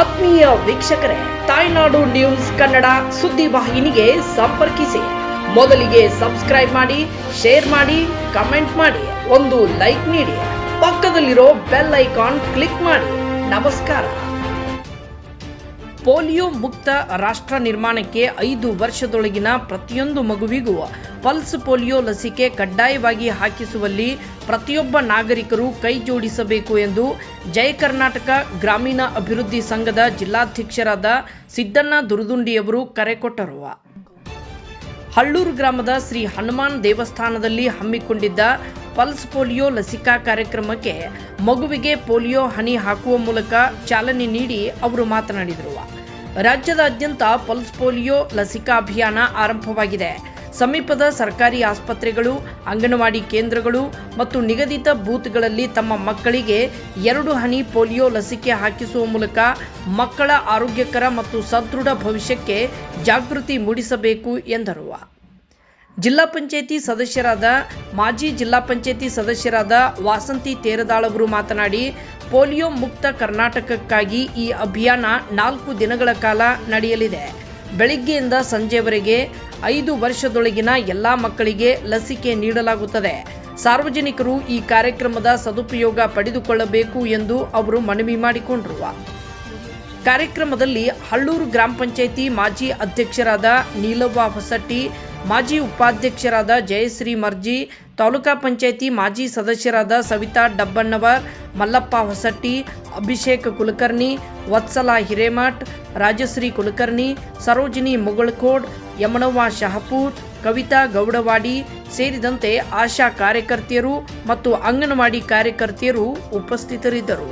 ಪ್ರಿಯ ವೀಕ್ಷಕರೇ, ತಾಯ್ನಾಡು ನ್ಯೂಸ್ ಕನ್ನಡ ಸುದ್ದಿ ವಾಹಿನಿಗೆ ಸಂಪರ್ಕಿಸಿ. ಮೊದಲಿಗೆ ಸಬ್ಸ್ಕ್ರೈಬ್ ಮಾಡಿ ಶೇರ್ ಮಾಡಿ ಕಮೆಂಟ್ ಮಾಡಿ. ಒಂದು ಲೈಕ್ ನೀಡಿ. ಪಕ್ಕದಲ್ಲಿರೋ ಬೆಲ್ ಐಕಾನ್ ಕ್ಲಿಕ್ ಮಾಡಿ. ನಮಸ್ಕಾರ. ಪೋಲಿಯೋ ಮುಕ್ತ ರಾಷ್ಟ್ರ ನಿರ್ಮಾಣಕ್ಕೆ ಐದು ವರ್ಷದೊಳಗಿನ ಪ್ರತಿಯೊಂದು ಮಗುವಿಗೂ ಪಲ್ಸ್ ಪೋಲಿಯೋ ಲಸಿಕೆ ಕಡ್ಡಾಯವಾಗಿ ಹಾಕಿಸುವಲ್ಲಿ ಪ್ರತಿಯೊಬ್ಬ ನಾಗರಿಕರು ಕೈ ಜೋಡಿಸಬೇಕು ಎಂದು ಜಯ ಕರ್ನಾಟಕ ಗ್ರಾಮೀಣ ಅಭಿವೃದ್ಧಿ ಸಂಘದ ಜಿಲ್ಲಾಧ್ಯಕ್ಷರಾದ ಸಿದ್ದಣ್ಣ ದುರುದುಂಡಿಯವರು ಕರೆ ಕೊಟ್ಟರು. ಹಳ್ಳೂರು ಗ್ರಾಮದ ಶ್ರೀ ಹನುಮಾನ್ ದೇವಸ್ಥಾನದಲ್ಲಿ ಹಮ್ಮಿಕೊಂಡಿದ್ದ ಪಲ್ಸ್ ಪೋಲಿಯೋ ಲಸಿಕಾ ಕಾರ್ಯಕ್ರಮಕ್ಕೆ ಮಗುವಿಗೆ ಪೋಲಿಯೋ ಹನಿ ಹಾಕುವ ಮೂಲಕ ಚಾಲನೆ ನೀಡಿ ಅವರು ಮಾತನಾಡಿದರು. ರಾಜ್ಯದಾದ್ಯಂತ ಪಲ್ಸ್ ಪೋಲಿಯೋ ಲಸಿಕಾ ಅಭಿಯಾನ ಆರಂಭವಾಗಿದೆ. ಸಮೀಪದ ಸರ್ಕಾರಿ ಆಸ್ಪತ್ರೆಗಳು, ಅಂಗನವಾಡಿ ಕೇಂದ್ರಗಳು ಮತ್ತು ನಿಗದಿತ ಬೂತ್ಗಳಲ್ಲಿ ತಮ್ಮ ಮಕ್ಕಳಿಗೆ ಎರಡು ಹನಿ ಪೋಲಿಯೋ ಲಸಿಕೆ ಹಾಕಿಸುವ ಮೂಲಕ ಮಕ್ಕಳ ಆರೋಗ್ಯಕರ ಮತ್ತು ಸದೃಢ ಭವಿಷ್ಯಕ್ಕೆ ಜಾಗೃತಿ ಮೂಡಿಸಬೇಕು ಎಂದರು. ಜಿಲ್ಲಾ ಪಂಚಾಯಿತಿ ಸದಸ್ಯರಾದ, ಮಾಜಿ ಜಿಲ್ಲಾ ಪಂಚಾಯಿತಿ ಸದಸ್ಯರಾದ ವಾಸಂತಿ ತೇರದಾಳ್ ಅವರು ಮಾತನಾಡಿ, ಪೋಲಿಯೋ ಮುಕ್ತ ಕರ್ನಾಟಕಕ್ಕಾಗಿ ಈ ಅಭಿಯಾನ ನಾಲ್ಕು ದಿನಗಳ ಕಾಲ ನಡೆಯಲಿದೆ. ಬೆಳಿಗ್ಗೆಯಿಂದ ಸಂಜೆವರೆಗೆ ಐದು ವರ್ಷದೊಳಗಿನ ಎಲ್ಲ ಮಕ್ಕಳಿಗೆ ಲಸಿಕೆ ನೀಡಲಾಗುತ್ತದೆ. ಸಾರ್ವಜನಿಕರು ಈ ಕಾರ್ಯಕ್ರಮದ ಸದುಪಯೋಗ ಪಡೆದುಕೊಳ್ಳಬೇಕು ಎಂದು ಅವರು ಮನವಿ ಮಾಡಿಕೊಂಡರು. ಕಾರ್ಯಕ್ರಮದಲ್ಲಿ ಹಳ್ಳೂರು ಗ್ರಾಮ ಪಂಚಾಯಿತಿ ಮಾಜಿ ಅಧ್ಯಕ್ಷರಾದ ನೀಲವ್ವ ಹೊಸಟ್ಟಿ ಮಾಜಿ ಉಪಾಧ್ಯಕ್ಷರಾದ ಜಯಶ್ರೀ ಮರ್ಜಿ, ತಾಲೂಕಾ ಪಂಚಾಯಿತಿ ಮಾಜಿ ಸದಸ್ಯರಾದ ಸವಿತಾ ಡಬ್ಬಣ್ಣವರ್, ಮಲ್ಲಪ್ಪ ಹೊಸಟ್ಟಿ, ಅಭಿಷೇಕ್ ಕುಲಕರ್ಣಿ, ವತ್ಸಲ ಹಿರೇಮಠ್, ರಾಜಶ್ರೀ ಕುಲಕರ್ಣಿ, ಸರೋಜಿನಿ ಮುಗಳಕೋಡ್, ಯಮನವ್ವ ಶಹಪೂರ್ ಕವಿತಾ ಗೌಡವಾಡಿ ಸೇರಿದಂತೆ ಆಶಾ ಕಾರ್ಯಕರ್ತೆಯರು ಮತ್ತು ಅಂಗನವಾಡಿ ಕಾರ್ಯಕರ್ತೆಯರು ಉಪಸ್ಥಿತರಿದ್ದರು.